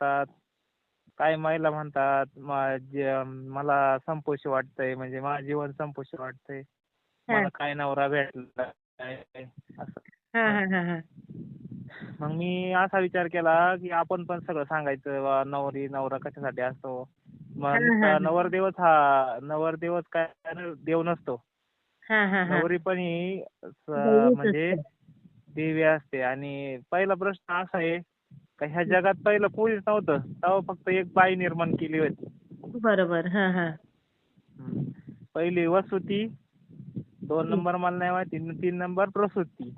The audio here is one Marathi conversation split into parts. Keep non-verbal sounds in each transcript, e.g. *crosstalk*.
म्हणतात काही महिला म्हणतात मला संपोशी वाटतंय म्हणजे माझं जीवन संपोशी वाटतंय. मला काय नवरा भेटला काय असं. हा हा हा हा. मग मी असा विचार केला की आपण पण सगळं सांगायचं नवरी नवरा कशासाठी असतो? मग. नवरदेवच हा. नवरदेवच काय देव नसतो. हा हा हा. नवरी पण ही म्हणजे. देवी असते. आणि पहिला प्रश्न असा आहे का ह्या जगात पहिलं कोणीच नव्हतं. तेव्हा फक्त एक बाई निर्माण केली होती. बरोबर हा हा. पहिली वसुती दोन नंबर मला नाही माहिती तीन नंबर प्रसूती.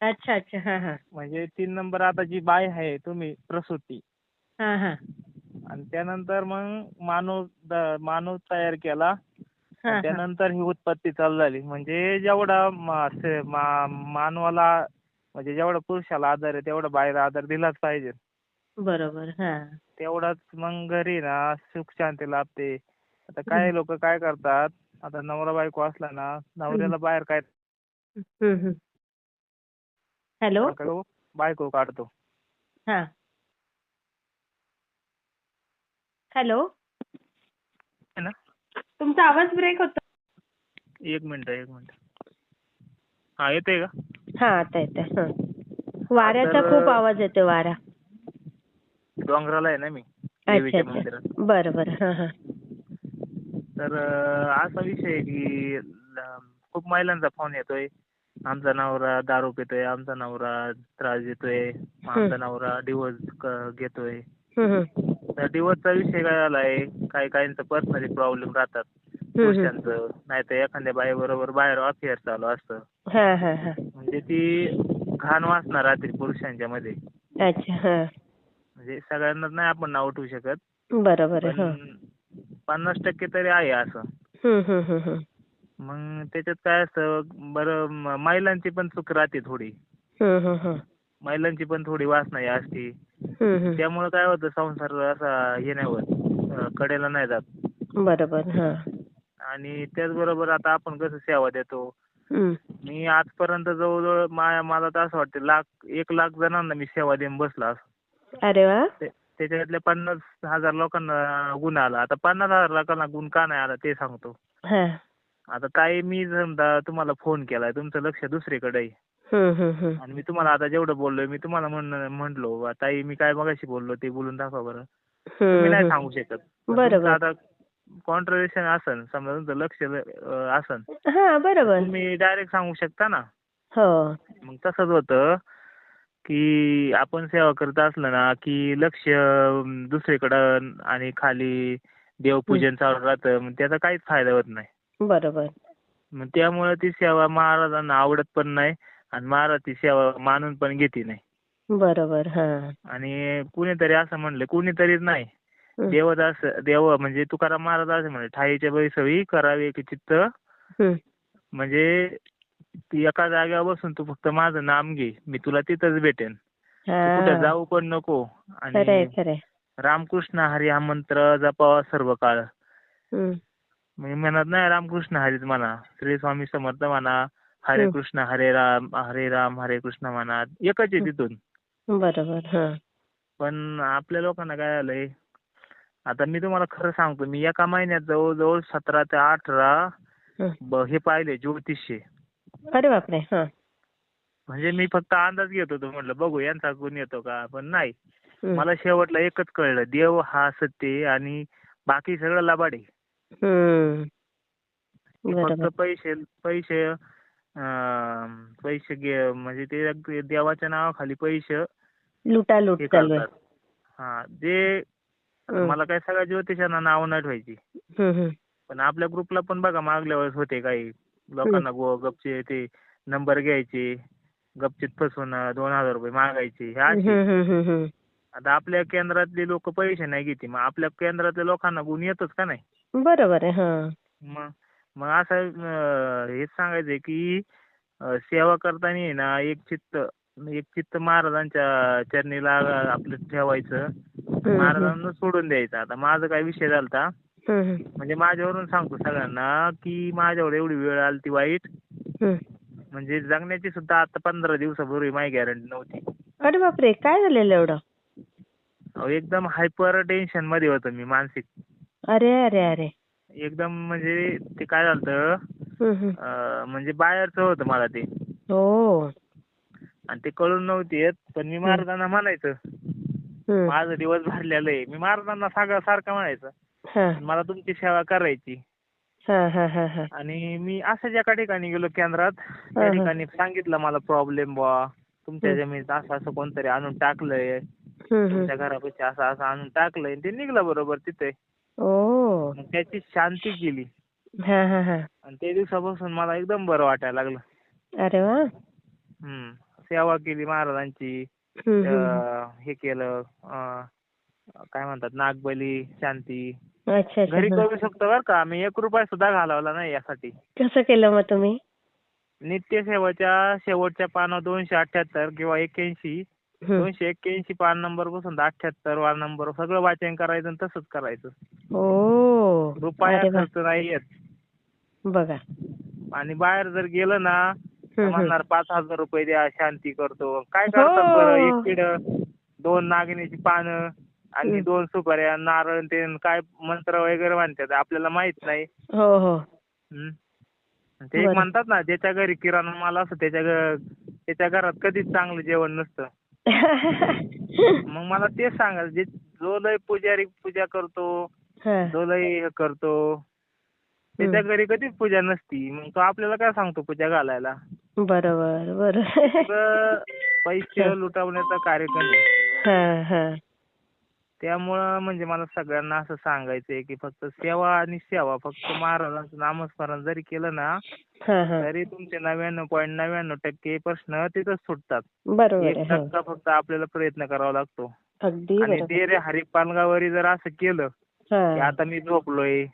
अच्छा अच्छा हा हा. म्हणजे तीन नंबर आता जी बाई आहे तुम्ही प्रसूती. हा हा. आणि त्यानंतर मग मानव मानव तयार केला. त्यानंतर ही उत्पत्ती चालू झाली. म्हणजे जेवढा मानवाला म्हणजे जेवढा पुरुषाला आधार आहे तेवढा बाहेर आधार दिलाच पाहिजे. बरोबर हा. तेवढाच मग घरी ना सुख शांती लाभते. आता काही लोक काय करतात आता नवरा बायको असला ना नवऱ्याला बाहेर काय. हॅलो? बायको काढतो. हा. हॅलो? है ना? तुमचा आवाज ब्रेक होतो. एक मिनिट एक मिनिट. हा येते का? हा आता येते हा. वाऱ्याचा खूप आवाज येतो वारा. डोंगराला आहे ना मी अच्छा देवीच्या अच्छा. मंदिरात. बरं बरं हा हा. तर अं, असा विषय आहे की ल- खूप महिलांचा फोन येतोय. आमचा नवरा दारू पितोय आमचा नवरा त्रास देतोय आमचा नवरा डिवोर्स घेतोय. हम्म, हम्म. तर डिवोर्सचा विषय काय झालाय काही काहींचं पर्सनली प्रॉब्लेम राहतात. पुरुषांचं नाही तर एखाद्या बाई बरोबर बाहेर अफेअर चालू असतं. हा हा हा. म्हणजे ती घाण वासना राहते पुरुषांच्या मध्ये. अच्छा म्हणजे सगळ्यांना नाही आपण नाव ठेवू शकत. बरोबर पन्नास टक्के तरी आहे असं. मग त्याच्यात काय असतं बरं महिलांची पण चूक राहते थोडी. महिलांची पण थोडी वासना असते. त्यामुळे काय होतं संसार असा हे नाही होत कडेला नाही जात. बरोबर आणि त्याचबरोबर आता आपण कसं सेवा देतो हम्म. मी आजपर्यंत जवळजवळ मा- मला तर असं वाटतं लाख एक लाख जणांना मी सेवा देऊन बसला असं. अरे वा ते- त्याच्यातल्या पन्नास हजार लोकांना गुण आला आता पन्नास हजार लोकांना गुण का नाही आला ते सांगतो हा आता ताई मी समजा तुम्हाला फोन केलाय तुमचं लक्ष दुसरीकडे आहे हम्म, हम्म, हम्म. आणि मी तुम्हाला आता जेवढं बोललोय मी तुम्हाला म्हण म्हटलो बा, ताई मी काय मगाशी बोललो ते बोलून दाखवा बरं तुम्ही हम्म, नाही हम्म. सांगू शकत पण बरोबर. तुमचं आता कॉन्ट्रडिक्शन असन. समजा तुमचं लक्ष अं, असन. हा बरोबर. तुम्ही डायरेक्ट सांगू शकता ना? हो. मग तसंच होतं की आपण सेवा करत असलं ना की लक्ष अं, दुसरीकडं आणि खाली देवपूजन चालू राहतं मग त्याचा काहीच फायदा होत नाही. बरोबर. मग त्यामुळे ती सेवा महाराजांना आवडत पण नाही आणि महाराज ती सेवा मानून पण घेते नाही. बरोबर हा. आणि कुणीतरी असं म्हणले कुणीतरीच नाही. देवदास देव म्हणजे तुकाराम महाराज असं म्हणले ठाईच्या बैसवी करावे की चित्त. म्हणजे ती एका जागेवर बसून तू फक्त माझं नाम घे. मी तुला तिथंच भेटेन. कुठं जाऊ पण नको. आणि रामकृष्ण हरी हा मंत्र जपावा सर्व काळ. मी म्हणत नाही रामकृष्ण हरीच म्हणा. श्री स्वामी समर्थ म्हणा. हरे. कृष्ण हरे राम हरे राम हरे कृष्ण म्हणा. एकच आहे तिथून. बरोबर पण आपल्या लोकांना काय झालंय आता मी तुम्हाला खरं सांगतो मी एका महिन्यात जवळजवळ सतरा ते अठरा. ब- हे पाहिले ज्योतिषे अरे बापरे हा म्हणजे मी फक्त अंदाज घेत होतो म्हटलं बघू यांचा गुण येतो का पण नाही हम्म. मला शेवटला एकच कळलं देव हा सत्य आहे आणि बाकी सगळं लबाड आहे हम्म. की बरोबर फक्त पैसे पैसे अं, पैसे घे म्हणजे ते देवाच्या नावाखाली पैसे लुटा लूट हे चालू आहे करतात हा जे. मला काय सगळ्या ज्योतिषांना नाव नाही ठेवायची. पण आपल्या ग्रुपला पण बघा मागल्या वेळेस होते काही. लोकांना गो गपचे ते नंबर घ्यायचे गपचित फसवून दोन हजार रुपये मागायचे हे. आता आपल्या केंद्रातले लोक पैसे नाही घेते मग आपल्या केंद्रातल्या लोकांना गुण येतोच का नाही? बरोबर आहे मग मग असं हेच सांगायचंय की सेवा करताना ना एक चित्त एक चित्त महाराजांच्या चरणीला आपलं ठेवायचं. महाराजांना सोडून द्यायचं. आता माझा काय विषय झालता. म्हणजे माझ्यावरून सांगतो सगळ्यांना की माझ्यावर एवढी वेळ आली ती वाईट. म्हणजे जगण्याची सुद्धा आता पंधरा दिवसापूर्वी माझी गॅरंटी नव्हती. अरे बापरे काय झालेलं एवढं? अहो, एकदम हायपर टेन्शनमध्ये होतो मी मानसिक. अरे अरे अरे. एकदम म्हणजे ते काय झालं. म्हणजे बाहेरचं होतं मला ते. हो. आणि ते कळून नव्हते येत पण मी महाराजांना म्हणायचं. माझं दिवस भरलेलं आहे. मी महाराजांना सगळं सारखं म्हणायचं. मला तुमची सेवा करायची. हा हा हा हा. आणि मी असंच एका ठिकाणी गेलो केंद्रात. त्या. ठिकाणी सांगितलं मला प्रॉब्लेम बुवा. तुमच्या जमिनीत असं असं कोणतरी आणून टाकलंय. तुमच्या घरापाशी असं असं आणून टाकलंय. ते निघलं बरोबर तिथे. त्याची शांती केली आणि त्या दिवसापासून मला एकदम बरं वाटायला लागलं. अरे वा. हम्म. सेवा केली महाराजांची. हे केलं काय म्हणतात नागबली शांती. अच्छा घरी. करू शकतो बरं का. मी एक रुपया सुद्धा घालवला नाही यासाठी. कसं केलं मग तुम्ही? नित्यसेवाच्या शेवटच्या पानं दोनशे अठ्याहत्तर किंवा एक्क्याऐंशी हम्म. दोनशे एक्क्याऐंशी पान नंबरपासून अठ्याहत्तर वार नंबर सगळं वाचन करायचं आणि तसंच करायचं. रुपया खर्च नाही येत बघा. आणि बाहेर जर गेलं ना. म्हणणार पाच हजार रुपये द्या शांती करतो काय हो. करतात बरं एक किड दोन नागणीची पानं आणि. दोन सुपाऱ्या नारळ ते काय मंत्र वगैरे म्हणतात आपल्याला माहीत नाही हो हो हम्म. ते एक बरं. म्हणतात ना ज्याच्या घरी किराणा माल असतो त्याच्या घ- त्याच्या घरात कधीच चांगलं जेवण नसतं *laughs* मग मला तेच सांगायचं जे जो लय पुजारी पूजा करतो हा. जो लय हे करतो त्याच्या घरी कधीच पूजा नसती मग तो आपल्याला काय सांगतो पूजा घालायला बरोबर बरोबर. पैसे लुटवण्याचा कार्यक्रम आहे. हा हा. त्यामुळं म्हणजे मला सगळ्यांना असं सांगायचंय की फक्त सेवा आणि सेवा फक्त महाराजांचं नामस्मरण जरी केलं ना तरी तुमचे नव्याण्णव पॉईंट नव्याण्णव टक्के प्रश्न तिथंच सुटतात. एक. टक्का फक्त आपल्याला प्रयत्न करावा लागतो. आणि ते रे हरिपालगावरी जर असं केलं की आता मी झोपलोय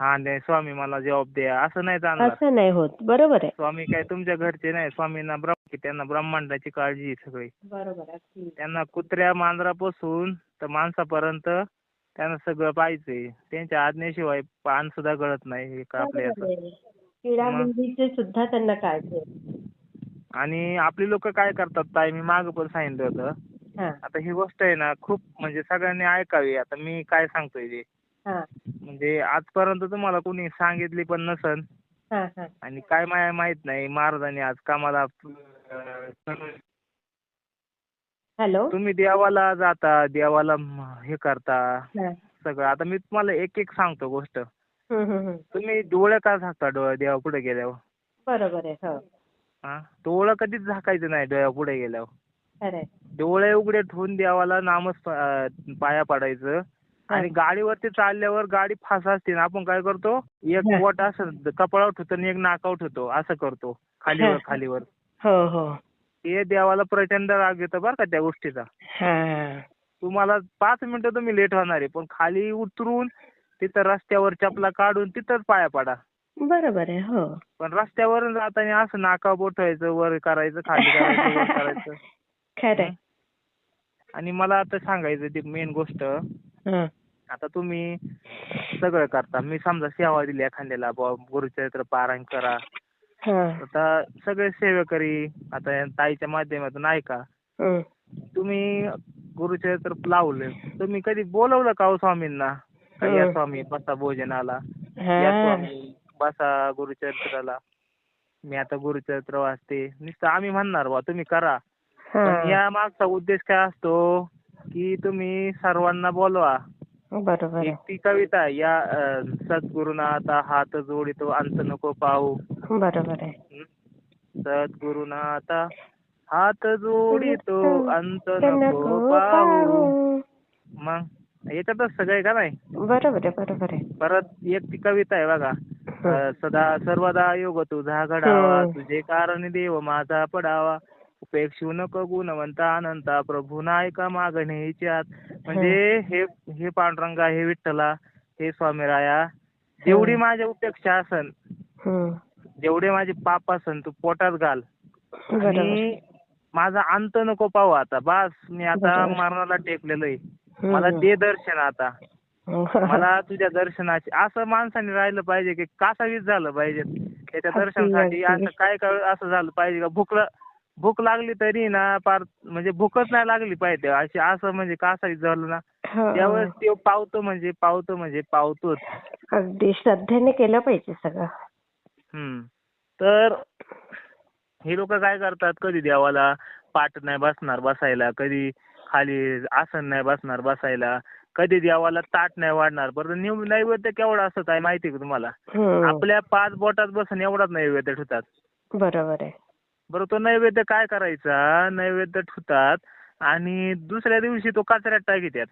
हा नाही स्वामी मला जॉब द्या असं नाही चालणार. असं नाही होत बरोबर आहे. स्वामी काय तुमच्या घरचे नाही स्वामींना ब्रह्म त्यांना ब्रह्मांडाची काळजी आहे सगळी. बरोबर अगदी. त्यांना कुत्र्या मांजरापासून तर माणसापर्यंत त्यांना सगळं पाहिजे. त्यांच्या आज्ञेशिवाय पान सुद्धा गळत नाही हे आपल्या. आहे. सुद्धा त्यांना काळजी आहे. आणि आपली लोक काय करतात ताई? मी मागं पण सांगितलं होतं. हा. आता ही गोष्ट आहे ना खूप म्हणजे सगळ्यांनी ऐकावी. आता मी काय सांगतोय ते? हा. म्हणजे आजपर्यंत तुम्हाला कोणी सांगितली पण नसन. हा हा. आणि काय माय माहीत नाही महाराजांनी आज कामाला हॅलो? तुम्ही देवाला जाता देवाला म- हे करता. हा. सगळं. आता मी तुम्हाला एक एक सांगतो गोष्ट. हम्म, हम्म, हम्म. तुम्ही डोळे का झाकता डोळे देवा पुढे गेल्यावर? बरोबर आहे हो. हा? डोळं कधीच झाकायचं नाही डोळ्या पुढे गेल्यावर. खरंय. डोळे उघडे ठेवून देवाला नामच अं, पाया पडायचं. आणि गाडीवरती चालल्यावर गाडी फास्ट असते ना आपण काय करतो एक हा. वट असं कपाळावर ठेवतो आणि एक नाकावर ठेवतो असं करतो खालीवर हा. खालीवर. हो हो. ते देवाला प्रचंड राग येतो बरं का त्या गोष्टीचा. हा. तुम्हाला पाच मिनिटं तुम्ही लेट होणार आहे पण खाली उतरून तिथं रस्त्यावर चपला काढून तिथंच पाया पडा. बरोबर आहे हो. पण रस्त्यावरून जाताना असं नाका बोठवायचं वर करायचं खाली करायचं वर करायचं. *laughs* खरंय. आणि मला आता सांगायचं ती मेन गोष्ट. हा. आता तुम्ही सगळं करता. मी समजा सेवा दिली एखाद्याला गुरुचरित्र पारायण करा. आता सगळे सेवेकरी आता ताईच्या माध्यमातून ऐका. तुम्ही गुरुचरित्र लावलं. तुम्ही कधी बोलवलं का हो स्वामींना? या. स्वामी बसा भोजनाला? या. स्वामी बसा गुरुचरित्राला मी आता गुरुचरित्र वाचते नुसतं आम्ही म्हणणार बा तुम्ही करा. या मागचा उद्देश काय असतो? की तुम्ही सर्वांना बोलवा. बरोबर एक ती कविता या सद्गुरुना आता हात जोडितो अंत नको पाहू. बरोबर आहे? सद्गुरुना आता हात जोडितो अंत नको पाहू. मग याच्यातच सगळं का नाही? बरोबर आहे बरोबर आहे. परत एक ती कविता आहे बघा. सदा सर्वदा योग तुझा घडावा. तुझे कारण देव माझा पडावा. उपेक्षू नको गुणवंता अनंता प्रभू नायका मागणे हिच्यात म्हणजे हे हे पांडुरंगा हे विठ्ठला हे स्वामीराया. जेवढी माझ्या उपेक्षा असन. जेवढे माझे पाप असन तू पोटात घाल. आणि माझा अंत नको पाहू आता. बस मी आता. मरणाला टेकलेलो आहे. मला दे दर्शन आता. मला तुझ्या दर्शनाची असं माणसाने राहिलं पाहिजे की कासावीस झालं पाहिजे. त्याच्या दर्शनासाठी. असं काय काय असं झालं पाहिजे का? भूक ला- भूक लागली तरी ना पार म्हणजे भूकच नाही लागली पाहिजे. अशी असं म्हणजे कासावीस झालं ना. हो. त्यावेळेस तो पावतो म्हणजे पावतो म्हणजे पावतोच. अगदी श्रद्धेने केलं पाहिजे सगळं. हम्म. तर हे लोक काय करतात? कधी देवाला पाठ नाही बसणार बसायला कधी खाली आसन नाही बसणार बसायला कधी देवाला ताट नाही वाढणार. बरं निव नैवेद्य केवढा असतो काय माहिती का तुम्हाला? हम्म. आपल्या पाच बोटात बसून एवढाच नैवेद्य ठेवतात. बरोबर आहे. बरं तो नैवेद्य काय करायचा? नैवेद्य ठेवतात आणि दुसऱ्या दिवशी तो कचऱ्यात टाकीत्यात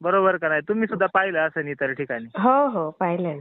बरोबर का नाही? तुम्ही सुद्धा पाहिलं असं इतर ठिकाणी? हो हो पाहिलं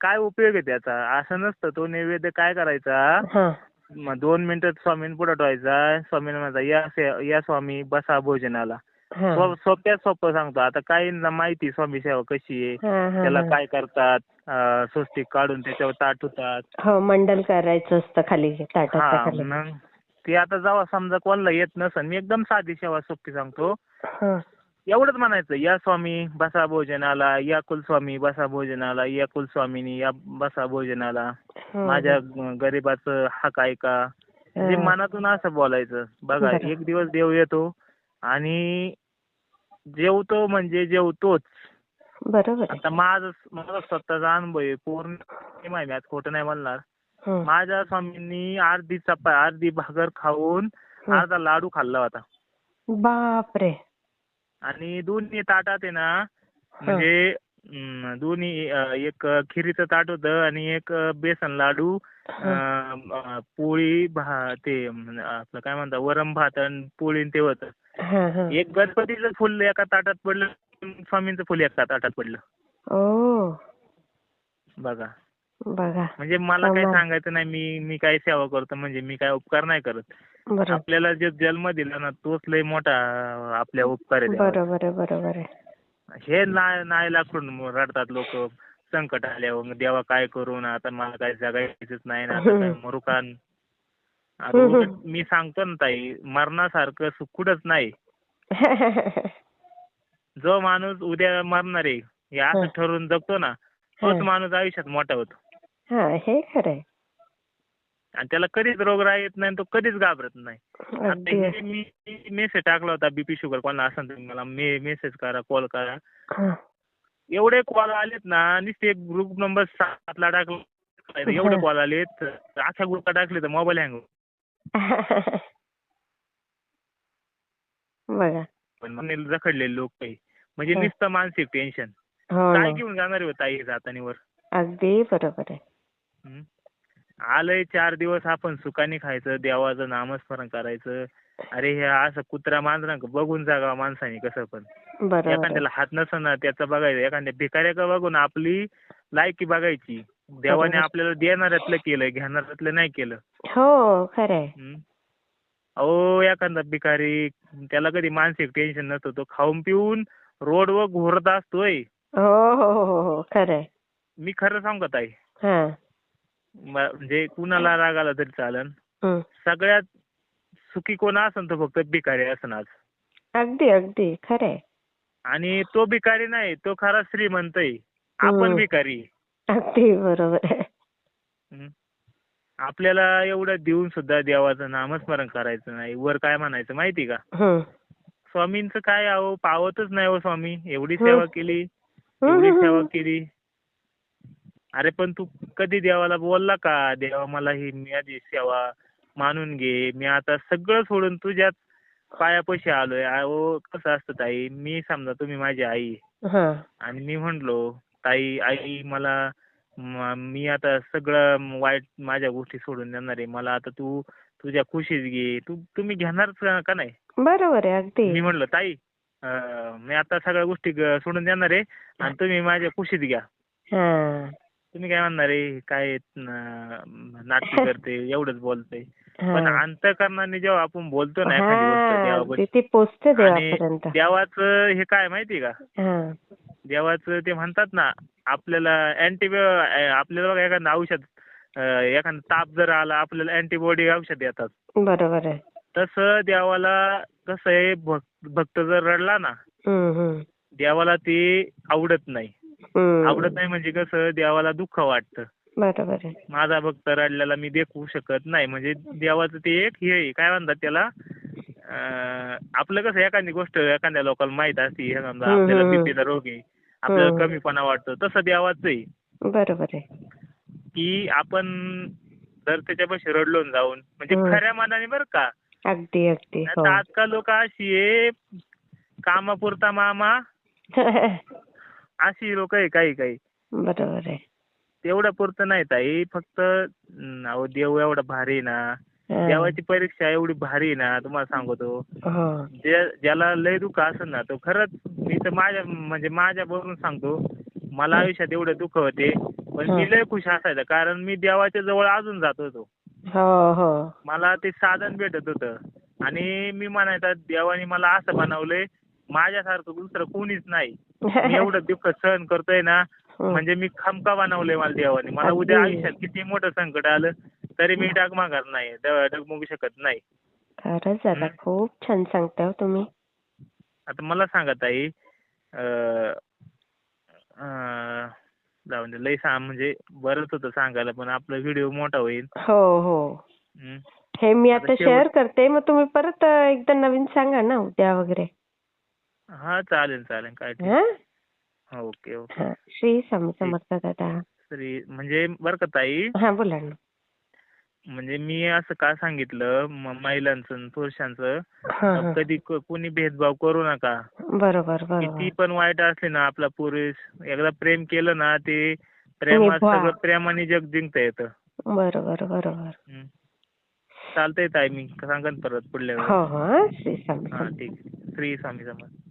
काय उपयोग आहे त्याचा? असं नसतं तो नैवेद्य काय करायचा? दोन मिनिटं स्वामीं पुढे ठेवायचा. स्वामींना म्हणायचा या स्वामी बसा भोजनाला. सोप्यात सोपं सांगतो आता काहींना माहिती स्वामी सेवा कशी आहे त्याला. काय करतात स्वस्तिक काढून त्याच्यावर ताट होतात हो मंडल करायचं असतं खाली मग ते आता जेव्हा समजा कोणाला येत नसन मी एकदम साधी सेवा सोपी सांगतो. एवढंच म्हणायचं या स्वामी बसा भोजनाला या कुलस्वामी बसा भोजनाला या कुलस्वामिनी या बसा भोजनाला. माझ्या गरीबाचं हाक ऐका म्हणजे. मनातून असं बोलायचं बघा. एक दिवस देव येतो आणि जेवतो म्हणजे जेवतोच. बरोबर आता माझं माझा स्वतःचा अनुभव आहे. पूर्ण माहिती आज खोटं नाही म्हणणार. माझ्या स्वामींनी अर्धी चपा अर्धी भाकर खाऊन. अर्धा लाडू खाल्ला होता. बापरे. आणि दोन्ही ताटात आहे ना म्हणजे दोन्ही एक खिरीचं ताट होतं आणि एक बेसन लाडू पोळी भा ते आपलं काय म्हणतात वरम भात आणि पोळी आणि ते होतं. एक गणपतीचं फुल एका ताटात पडलं स्वामींचं फुल एका ताटात पडलं. ओ. बघा. बघा. म्हणजे मला काही. सांगायचं नाही मी मी काय सेवा करतो म्हणजे मी काय उपकार नाही करत. आपल्याला जो जन्म दिला ना तोच लय मोठा आपल्या उपकार. बरोबर आहे बरोबर आहे. हे नाय नाय लाखून रडतात लोक. संकट आल्यावर देवा काय करू ना? आता मला काय जगायचंच नाही ना आता काय मरू का? आता उलट मी सांगतो ना ताई मरणासारखं सुख कुठंच नाही. *laughs* जो माणूस उद्या मरणार आहे हे असं. ठरवून जगतो ना तोच. माणूस आयुष्यात मोठा होतो. हा हे खरंय. आणि त्याला कधीच रोगराई येत नाही तो कधीच घाबरत नाही. आता अगदी. हे मी मेसेज टाकला होता बीपी शुगर कोणाला असेल तुम्ही मला मेसेज करा कॉल करा. हा. एवढे कॉल आलेत ना नुसते एक ग्रुप नंबर सातला टाकला. एवढे *laughs* कॉल आलेत अख्या ग्रुपला टाकले तर मोबाईल हँग *laughs* पण मग रखडलेले लोक काही. म्हणजे हं. नुसतं मानसिक टेन्शन हो काय घेऊन जाणार आहे ताई जातानीवर? अगदी बरोबर आहे. हं? आलंय चार दिवस आपण सुखाने खायचं देवाचं नामस्मरण करायचं. अरे हे असं कुत्रा मांजरा बघून जागा माणसाने कसं पण. एखाद्याला हात नसन ना त्याचं बघायचं. एखाद्या भिकाऱ्याचं बघून आपली लायकी बघायची. देवाने. आपल्याला देणाऱ्यातलं केलं घेणाऱ्यातलं नाही केलं. हो खरंय? अहो एखादा भिकारी त्याला कधी मानसिक टेन्शन नसतं. तो खाऊन पिऊन रोडवर घोरत असतोय. हो हो हो हो हो खरंय. मी खरं सांगत आहे हा. म्हणजे कुणाला राग आला तरी चालन. हं. सगळ्यात सुखी कोण असन तो फक्त भिकारी आज. अगदी अगदी खरंय. आणि तो भिकारी नाही तो खरा श्रीमंत आहे आपण. भिकारी अगदी बरोबर आहे हं? आपल्याला एवढं देऊन सुद्धा देवाचं नामस्मरण करायचं नाही वर काय म्हणायचं माहिती का हं. स्वामींचं काय अहो पावतच नाही हो स्वामी एवढी हं. सेवा केली एवढी सेवा. केली अरे पण तू कधी देवाला बोलला का देवा मला ही माझी सेवा मानून घे मी आता सगळं सोडून तुझ्याच पायापाशी आलोय. अहो कसं असतं ताई मी समजा तुम्ही माझी आई हा. आणि मी म्हणलो ताई आई मला म- मी आता सगळं वाईट माझ्या गोष्टी सोडून देणार आहे. मला आता तू तुझ्या खुशीत घे. तू तुम्ही घेणारच का- का नाही? बरोबर आहे अगदी. मी म्हणलं ताई अं, मी आता सगळ्या गोष्टी ग- सोडून देणार आहे आणि तुम्ही माझ्या खुशीत घ्या. हा. तुम्ही काय म्हणणार आहे? काय नाटकी करते एवढंच बोलते पण. अंतकरणाने जेव्हा आपण बोलतो ना एखादी गोष्ट देवापर्यंत. देवाचं हे काय माहिती का? देवाचं ते म्हणतात ना आपल्याला अँटीबायो आपल्याला बघा एखादं औषध एखादा ताप जर आला आपल्याला अँटीबॉडी औषध येतात. बरोबर आहे. तसं देवाला कसं आहे भक्त जर रडला ना. देवाला ते आवडत नाही. आवडत नाही म्हणजे कसं देवाला दुःख वाटतं. बरोबर आहे. माझा भक्त रडलेला मी देखू शकत नाही. म्हणजे देवाचं ते एक हे आहे, काय म्हणतात त्याला? अं, आपलं कसं एखादी गोष्ट एखाद्या लोकांना माहीत असते हे समजा हम्म, आपल्याला हम्म. बीपीचा रोग आहे आपल्याला हम्म. कमीपणा वाटतो तसं देवाचं आहे. बरोबर आहे. की आपण जर त्याच्यापाशी रडलो न जाऊन म्हणजे हम्म. खऱ्या मनाने बरं का? अगदी अगदी. हो. आता आजकाल लोक अशी आहे कामापुरता मामा *laughs* अशी लोक आहे काही काही. बरोबर आहे. तेवढ्या पुरतं नाही ताई. फक्त अहो देव एवढा भारी आहे ना. देवाची परीक्षा एवढी भारी आहे ना तुम्हाला सांगतो. ज्याला लय दुःख असेल ना तो खरंच मी तर माझ्या म्हणजे माझ्या बरोबर सांगतो मला आयुष्यात एवढे दुःख होते पण मी. लय खुश असायचं कारण मी देवाच्या जवळ अजून जात होतो. हो हो. मला ते साधन भेटत होतं. आणि मी म्हणायचा देवाने मला असं बनवलंय माझ्यासारखं दुसरं कोणीच नाही. मी *laughs* एवढं दुःख सहन करतोय ना. म्हणजे मी खमका बनवलंय मला देवाने. मला उद्या. आयुष्यात किती मोठं संकट आलं तरी मी डगमागत नाही ड- डगमगू शकत नाही. खरंच दादा. खूप छान सांगताय हो तुम्ही. आता मला सांगा ताई अं, अं, जाऊन लय सा म्हणजे बरंच होतं सांगायला पण आपला व्हिडिओ मोठा होईल. हो हो. हं. मी आता शेअर करते मग तुम्ही परत एकदा नवीन सांगा ना उद्या वगैरे. हा चालेल चालेल. काय ओके ओके. श्री स्वामी समर्थ दादा तरी म्हणजे बरं का ताई? हा बोला ना. म्हणजे मी असं का सांगितलं महिलांचं पुरुषांचं? कधी कोणी भेदभाव करू नका. बरोबर किती पण वाईट असले ना आपला पुरुष एकदा प्रेम केलं ना ते प्रेमात. सगळं प्रेमाने जग जिंकता येतं. बरोबर बरोबर. चालतंय ताई मी सांगन परत पुढल्या हो वेळेस. हो श्री हा ठीक. आहे. श्री स्वामी समर्थ.